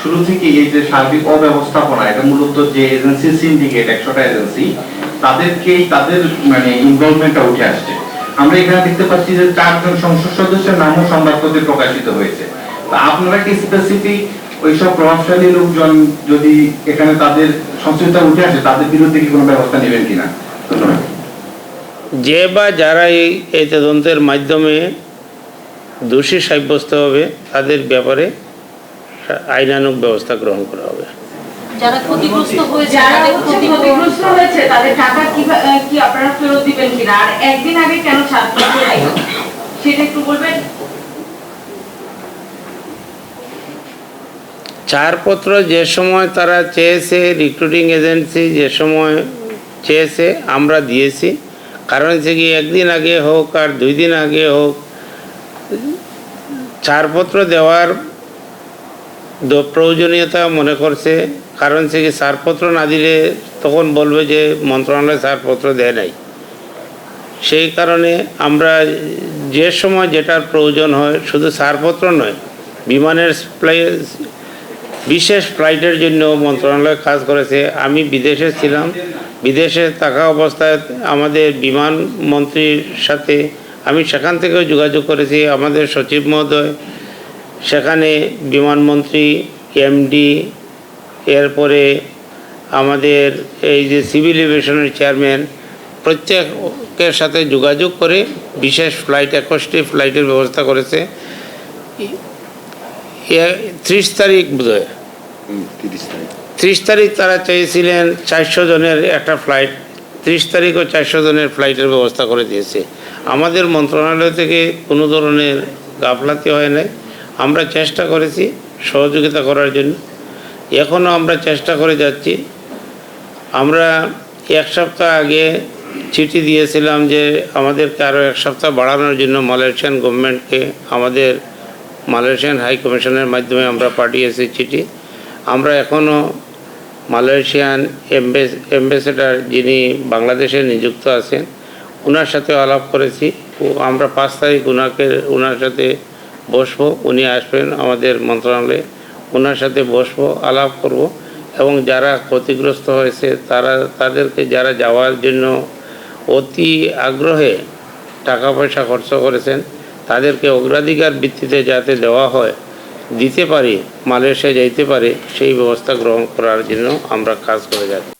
শুরু থেকে এই যে সার্বিক অব্যবস্থাপনা, এটা মূলত যে এজেন্সি সিন্ডিকেট একশোটা এজেন্সি, তাদেরকেই তাদের মানে ইনভলভমেন্টটা উঠে আসছে। আমরা এখানে দেখতে পাচ্ছি যে চারজন সংসদ সদস্যের নামও সংবাদপত্রে প্রকাশিত হয়েছে। আপনারা কি স্পেসিফিক ওইসব প্রভাবশালী লোকজন যদি এখানে তাদের সংশ্লিষ্টতা উঠে আসে, তাদের বিরুদ্ধে কি কোনো ব্যবস্থা নেবেন কিনা? যে বা যারা এই তদন্তের মাধ্যমে দোষী সাব্যস্ত হবে, তাদের ব্যাপারে আইনানুগ ব্যবস্থা গ্রহণ করা হবে। যারা ক্ষতিগ্রস্ত হয়েছে যারা তাদের হচ্ছে ক্ষতি ক্ষতিগ্রস্ত হয়েছে তাদের টাকা কি কি আপনারা ফেরত দিবেন কিনা? আর একদিন আগে কেন ছাত্র সেটা একটু বলবেন? ছাড়পত্র যে সময় তারা চেয়েছে রিক্রুটিং এজেন্সি যে সময় চেয়েছে আমরা দিয়েছি। কারণ হচ্ছে কি একদিন আগে হোক আর দুই দিন আগে হোক ছাড়পত্র দেওয়ার প্রয়োজনীয়তা মনে করছে, কারণ সে কি ছাড়পত্র না দিলে তখন বলবে যে মন্ত্রণালয় ছাড়পত্র দেয় নাই। সেই কারণে আমরা যে সময় যেটার প্রয়োজন হয়, শুধু ছাড়পত্র নয়, বিমানের বিশেষ ফ্লাইটের জন্য মন্ত্রণালয় কাজ করেছে। আমি বিদেশে ছিলাম, বিদেশে থাকা অবস্থায় আমাদের বিমান মন্ত্রীর সাথে আমি সেখান থেকেও যোগাযোগ করেছি, আমাদের সচিব মহোদয় সেখানে বিমানমন্ত্রী এমডি এরপরে আমাদের এই যে সিভিল এভিয়েশনের চেয়ারম্যান প্রত্যেকের সাথে যোগাযোগ করে বিশেষ ফ্লাইট একুশটি ফ্লাইটের ব্যবস্থা করেছে। ত্রিশ তারিখ বোধহয়। ত্রিশ তারিখ। তারা চেয়েছিলেন চারশো জনের একটা ফ্লাইট। ত্রিশ তারিখও চারশো জনের ফ্লাইটের ব্যবস্থা করে দিয়েছে। আমাদের মন্ত্রণালয় থেকে কোনো ধরনের গাফলাতি হয় নাই। আমরা চেষ্টা করেছি সহযোগিতা করার জন্য। এখনও আমরা চেষ্টা করে যাচ্ছি। আমরা এক সপ্তাহ আগে চিঠি দিয়েছিলাম যে আমাদেরকে আরও এক সপ্তাহ বাড়ানোর জন্য মালয়েশিয়ান গভর্নমেন্টকে, আমাদের মালয়েশিয়ান হাই কমিশনের মাধ্যমে আমরা পাঠিয়েছি চিঠি। আমরা এখনও মালয়েশিয়ান এম্বেস, এম্বাসেডার যিনি বাংলাদেশে নিযুক্ত আছেন ওনার সাথে আলাপ করেছি। আমরা পাঁচ তারিখ ওনাকে ওনার সাথে বসবো, উনি আসবেন আমাদের মন্ত্রণালয়ে ওনার সাথে বসবো, আলাপ করব এবং যারা ক্ষতিগ্রস্ত হয়েছে তারা, তাদেরকে যারা যাওয়ার জন্য অতি আগ্রহে টাকা পয়সা খরচ করেছেন, তাদেরকে অগ্রাধিকার ভিত্তিতে যাতে দেওয়া হয়, দিতে পারি, মালয়েশিয়া যাইতে পারে, সেই ব্যবস্থা গ্রহণ করার জন্য আমরা কাজ করে যাচ্ছি।